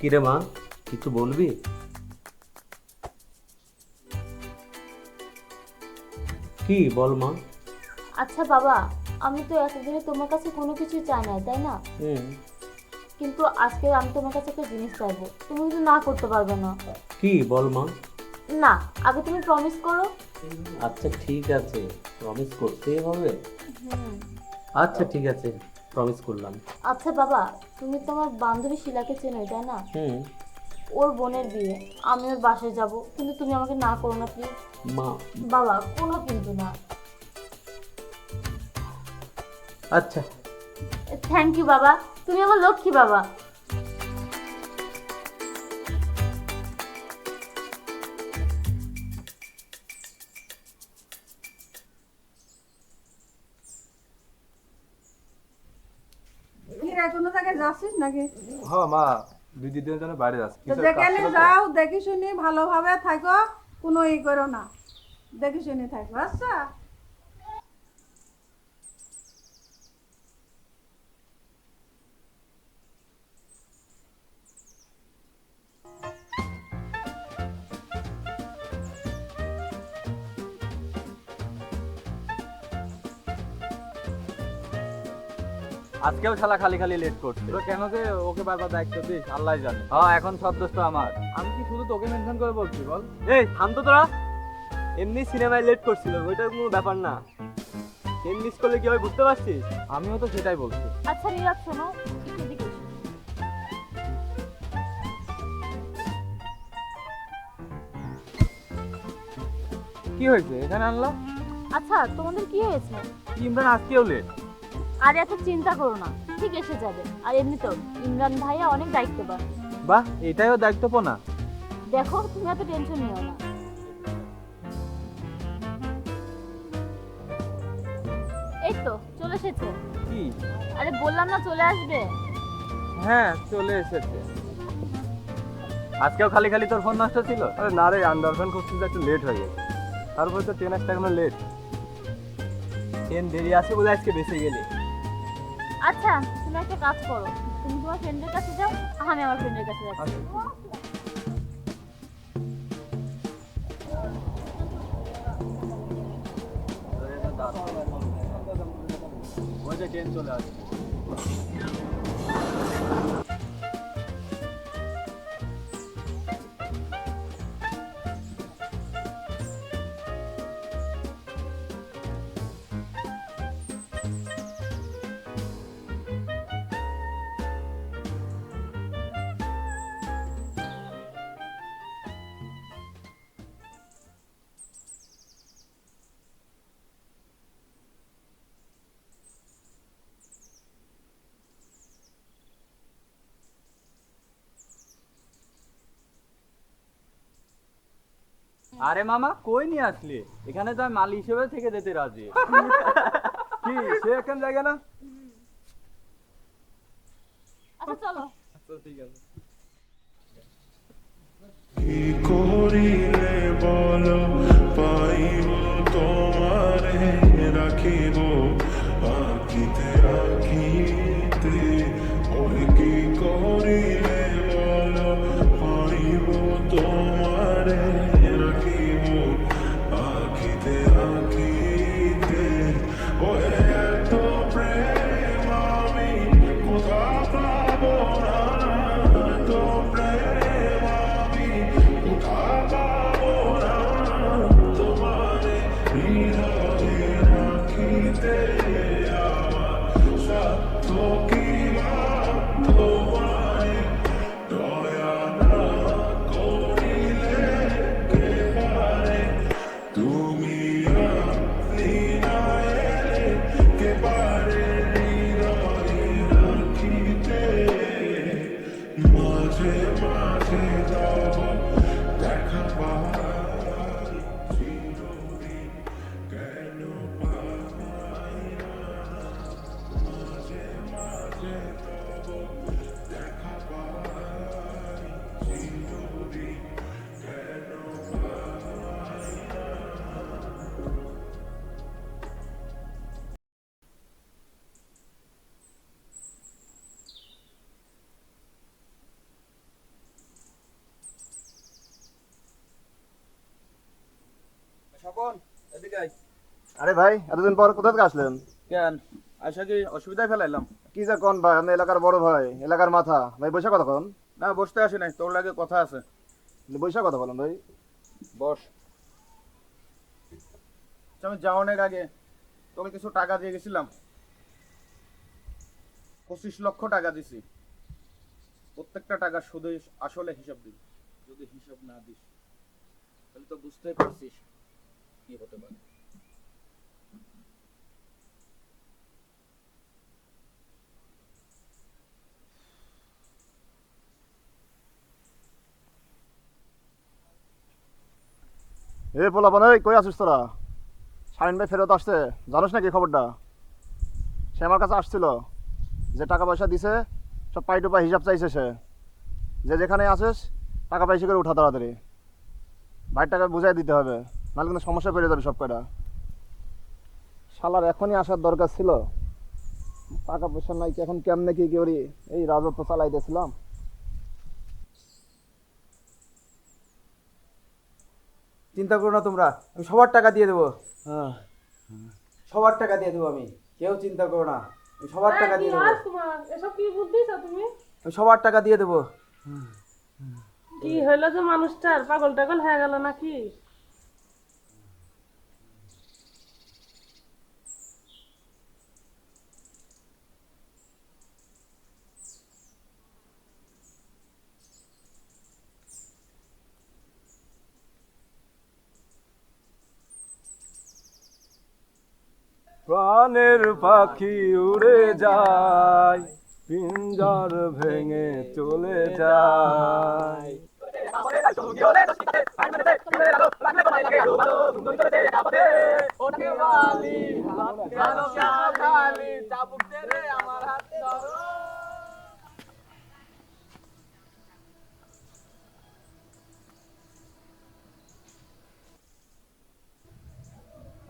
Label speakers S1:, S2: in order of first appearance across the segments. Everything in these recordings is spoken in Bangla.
S1: কিরে মা কিছু বলবি? কি বল মা।
S2: আচ্ছা বাবা আমি তো এতদিনে তোমার কাছে কোনো কিছু চাই না তাই না? কিন্তু আজকে আমি তোমার কাছে একটা জিনিস চাইব তুমি কিন্তু না করতে পারবে না।
S1: কি বল মা।
S2: না আগে তুমি প্রমিস করো।
S1: আচ্ছা ঠিক আছে প্রমিস করতেই হবে। আচ্ছা ঠিক আছে। প্রমিস করলাম।
S2: আচ্ছা বাবা তুমি তোমার বান্ধবী শিলাকে চেনো তাই না?
S1: হুম।
S2: ওর বোনের বিয়ে আমি ওর বাসায় যাব কিন্তু তুমি আমাকে না করো না প্লিজ
S1: মা।
S2: বাবা কোনো কিন্তু না।
S1: আচ্ছা।
S2: থ্যাংক ইউ বাবা তুমি আমার লক্ষ্মী বাবা।
S3: কোনো জায়গায় যাচ্ছিস নাকি?
S4: হ্যাঁ মা দুই দিনের জন্য বাইরে যাচ্ছি।
S3: যেখানে যাও দেখি শুনি ভালোভাবে থাকো কোনো ই করো না। দেখে শুনে থাকো আচ্ছা?
S4: আজকেও শালা খালি খালি লেট করছে। তো কেন যে ওকে বারবার দায়িত্ব দিস? আল্লাহ জানে। হ্যাঁ এখন সব দোষ তো আমার। আমি কি শুধু তোকে মেনশন করে বলছি বল?
S5: এই থাম তো তোরা। এমনি সিনেমায় লেট করছিল ওইটার কোনো ব্যাপার না। ট্রেন মিস করলে কি হয় বুঝতে পারছিস?
S4: আমিও তো সেটাই বলছি।
S2: আচ্ছা নীরব শোনো। একটু
S4: কি হয়েছে? এখানে আনলো
S2: আচ্ছা তোমাদের কি হয়েছে?
S4: ইমরান আজকেও লেট
S2: আর এত চিন্তা করো না ঠিক এসে যাবে। আর এমনিতেও ইমরান ভাইয়া অনেক দায়িত্ববান।
S4: বাহ এটাইও দায়িত্বপনা।
S2: দেখো তুমি এত টেনশন নিও না। এই তো চলে এসেছে।
S4: কি?
S2: আরে বললাম না চলে আসবে।
S4: হ্যাঁ চলে এসেছে। আজকেও খালি খালি তোর ফোন নষ্ট ছিল? আরে না রে আন্ডারফ্যান করতে একটু লেট হয়ে গেছে। তারপরে তো ট্রেন আসতে এখনও লেট
S5: ট্রেন দেরি আছে বলে আজকে বেঁচে গেলে।
S2: আচ্ছা তুমি একটা কাজ করো। তুমি তোমার ফ্রেন্ডের কাছে যাও আমি আমার ফ্রেন্ডের কাছে যাচ্ছি।
S4: ওই যে ট্রেন চলে আসছে। আরে মামা কই নিয়ে আসলি? এখানে তো আমি মালি হিসেবে থেকে যেতে রাজি। কি সে এখন জায়গা না?
S2: আচ্ছা চলো।
S4: ঠিক আছে।
S6: কি করিলে বল পাইব তোমারে রাখিব। আঁকিতে আঁকিতে ওই কি করিলে বল পাইব তোমারে
S7: আরে ভাই এতদিন পর কোথা থেকে আসলেন?
S4: কেন? আশা কি অসুবিধায় ফেলাইলাম?
S7: কি যা কোন ভাই আপনি এলাকার বড় ভাই এলাকার মাথা। ভাই বৈশা কথা কোন
S4: না বসতে আসি নাই তোর লাগে কথা আছে।
S7: বৈশা কথা বলেন ভাই।
S4: বস। আচ্ছা, আমি যাওয়ানোর আগে তোকে কিছু টাকা দিয়ে গেছিলাম। পঁচিশ লক্ষ টাকা দিছি। প্রত্যেকটা টাকা শুধু আসলে হিসাব দিবি। যদি হিসাব না দিস তাহলে তো বুঝতেই পারছিস কি হতে পারে।
S7: এ পোলাপান এই কই আছিস তোরা? শাহিন ভাই ফেরত আসছে। জানিস নাকি খবরটা? সে আমার কাছে আসছিল। যে টাকা পয়সা দিছে, সব পাই টুপা হিসাব চাইছে সে। যে যেখানে আসিস টাকা পয়সা করে উঠা তাড়াতাড়ি। ভাইয়ের টাকা বুঝাই দিতে হবে, নাহলে কিন্তু সমস্যা পেরে যাবে সব কয়টা শালার এখনই আসার দরকার ছিল। টাকা পয়সা নাই এখন কেমনে কি করি? এই রাজত্ব চালাইতেছিলাম।
S5: চিন্তা করো না তোমরা আমি সবার টাকা দিয়ে দেবো। সবার টাকা দিয়ে দেবো আমি কেউ চিন্তা করো না আমি সবার টাকা দিয়ে দেবো।
S8: এসব কি বুদ্ধি তুমি?
S5: আমি সবার টাকা দিয়ে দেবো।
S8: কি হইল যে মানুষটার? পাগল টাগল হয়ে গেল নাকি?
S5: প্রাণের পাখি উড়ে যায় পিঞ্জর ভেঙে চলে যায়।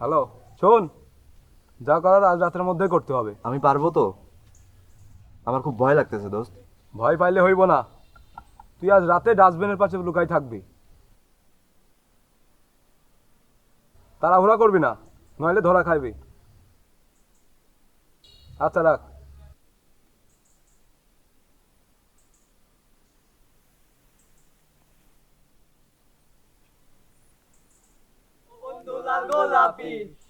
S5: হ্যালো শোন। যা করার আজ রাতের মধ্যেই করতে হবে।
S9: আমি পারব তো? আমার খুব ভয় লাগতেছে দোস্ত।
S5: ভয় পাইলে হইব না। তুই আজ রাতে ডাস্টবিনের পাশে লুকাই থাকবি। তাড়াহুড়া করবি না নইলে ধরা খাইবি। আচ্ছা রাখ।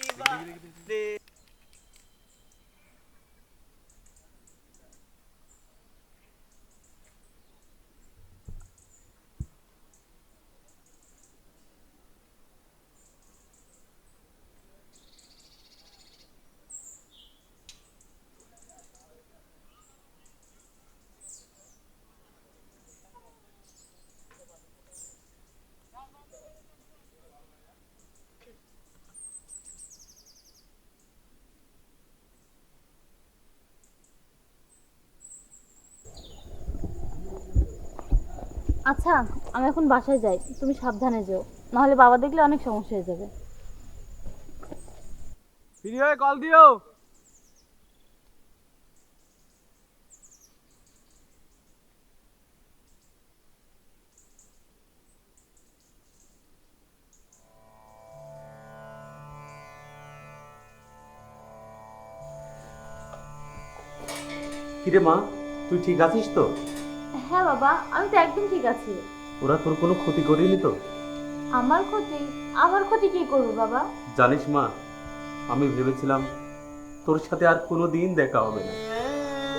S5: Viva
S2: আচ্ছা আমি এখন বাসায় যাই। তুমি সাবধানে যেও। নাহলে বাবা দেখলে অনেক সমস্যা হয়ে যাবে।
S5: ফ্রি হয়ে কল দিও।
S1: কিরে মা তুই ঠিক আছিস তো?
S2: হ্যাঁ বাবা আমি তো একদম ঠিক আছি।
S1: ওরা তোর কোনো ক্ষতি করেনি তো?
S2: আমার ক্ষতি? আমার ক্ষতি কি করবে বাবা?
S1: জানিস মা আমি ভেবেছিলাম তোর সাথে আর কোনো দিন দেখা হবে না।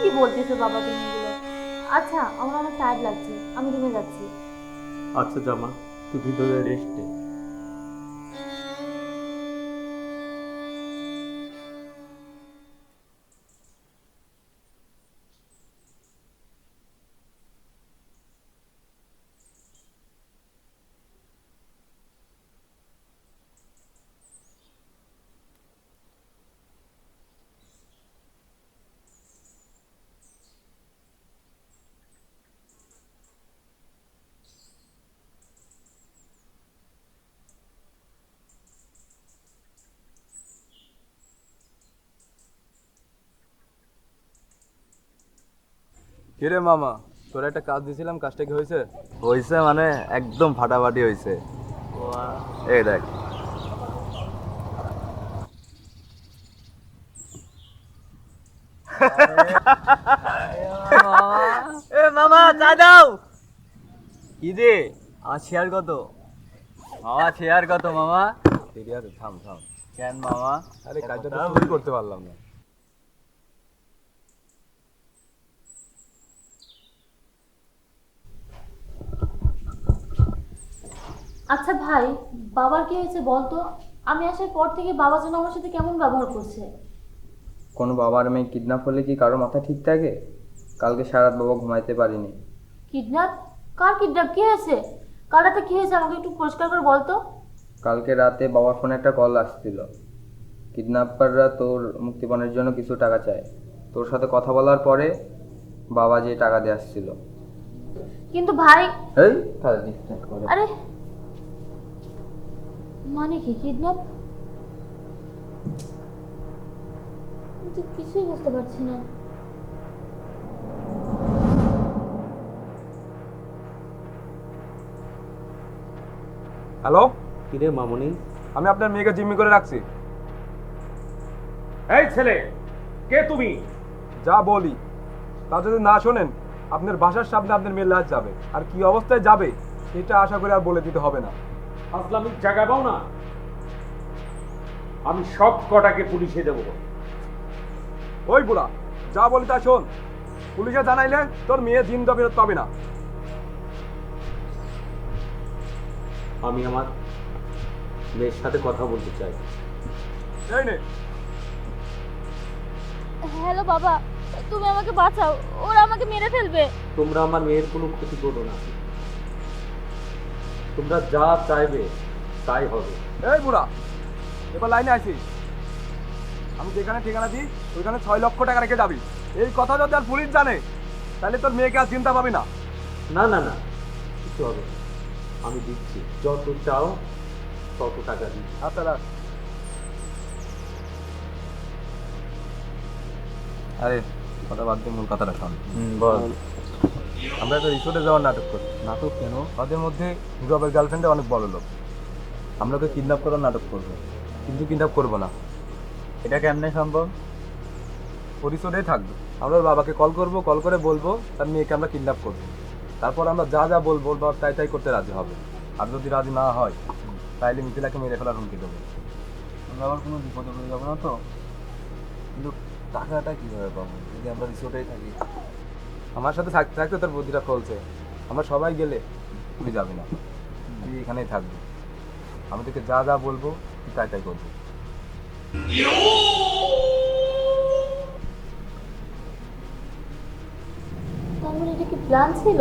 S2: কি বলতেছো বাবা তুমি এগুলো? আচ্ছা আমার অনেক টায়ার্ড লাগছে আমি রুমে যাচ্ছি।
S1: আচ্ছা জামা তুই ভিতরে রেস্ট নে।
S5: কিরে মামা? তোর একটা কাজ দিয়েছিলাম কাজটা কি হয়েছে?
S9: হইছে মানে একদম ফাটাফাটি হইছে এই দেখ।
S5: এ মামা চা দাও। কি রে আর শেয়ার কত? মামা শেয়ার কত মামা? ঠিক থাম থাম। কেন মামা? আরে কাজটা তো তুই করতে পারলাম না।
S2: আচ্ছা ভাই বাবার কি হয়েছে বলতো? আমি আসার পর থেকে বাবা যেন আমার সাথে কেমন ব্যবহার করছে?
S10: কোনো বাবার মেয়ে কিডন্যাপ হলে কি কারও মাথা ঠিক থাকে? কালকে সারা রাত বাবা ঘুমাইতে পারিনি।
S2: কিডন্যাপ কার কিডন্যাপ কি হয়েছে কার রাতে কি হয়েছে আমাকে একটু পরিষ্কার করে বলতো।
S10: কালকে রাতে বাবার ফোনে একটা কল আসছিল। কিডন্যাপাররা তোর মুক্তিপণের জন্য কিছু টাকা চায়। তোর সাথে কথা বলার পরে বাবা যে টাকা দিয়ে আসছিল।
S2: কিন্তু ভাই
S10: এই তাহলে disturb করে।
S2: আরে মানে কি কিডন্যাপ আমি তো কিছুই বুঝতে পারছি না।
S5: হ্যালো
S1: কিরে মামনি?
S5: আমি আপনার মেয়েকে জিম্মি করে রাখছি।
S4: এই ছেলে কে তুমি?
S5: যা বলি তা যদি না শোনেন আপনার বাসার সামনে আপনার মেয়ের লাশ যাবে। আর কি অবস্থায় যাবে সেটা আশা করে আর বলে দিতে হবে না।
S4: আসলামিক জায়গা পাও না। আমি সব কটাকে পুলিশে দেবো।
S5: ওই বুড়া যা বলি তা শোন। পুলিশে জানাইলে তোর মেয়ে জিন্দা ফেরত পাবে না।
S1: আমি আমার মেয়ের সাথে কথা বলতে চাই।
S5: এই নে।
S2: হ্যালো বাবা তুমি আমাকে বাঁচাও। ওরা আমাকে মেরে ফেলবে।
S1: তোমরা আমার মেয়ের কোনো ক্ষতি করো না। তোমরা যা চাইবে তাই হবে।
S5: এই বুড়া এবার লাইনে আসিস। আমি যেখানে ঠিকানা দিই ওইখানে ছয় লক্ষ টাকা রেখে যাবি। এই কথা যদি আর পুলিশ জানে তাহলে তোর মেয়েকে আর চিন্তা পাবি না।
S1: না না না কিছু হবে আমি দিচ্ছি। যত চাও তত টাকা দিচ্ছি।
S5: আচ্ছা রাখ আরে কথা বাদ দিয়ে মূল কথাটা শোন।
S10: বল।
S5: আমরা একটা রিসোর্টে যাওয়ার নাটক করি। নাটক কেন? তাদের মধ্যে নীরবের গার্লফ্রেন্ডে অনেক বড় লোক। আমরা ওকে কিডন্যাপ করার নাটক করব। কিন্তু কিডন্যাপ করব না।
S10: এটা কেমনে সম্ভব?
S5: ও রিসোর্টেই থাকবে। আমরা ওর বাবাকে কল করব কল করে বলব, তার মেয়েকে আমরা কিডন্যাপ করব। তারপর আমরা যা যা বলব বাবা তাই তাই করতে রাজি হবে। আর যদি রাজি না হয়, তাইলে মিথিলাকে মেরে ফেলার হুমকি দেবো। আমরা আবার কোনো বিপদে পড়ে যাব না তো? কিন্তু টাকাটা কীভাবে পাবো? যদি আমরা রিসোর্টেই থাকি। আমার সাথে থাকতে থাকতে তোর বুদ্ধিটা খোলছে। আমরা সবাই গেলে তুই যাবি না। তুই এখানেই থাকবি। আমি তোকে যা যা বলব, তুই তাই করব।
S2: এটা কি প্ল্যান ছিল?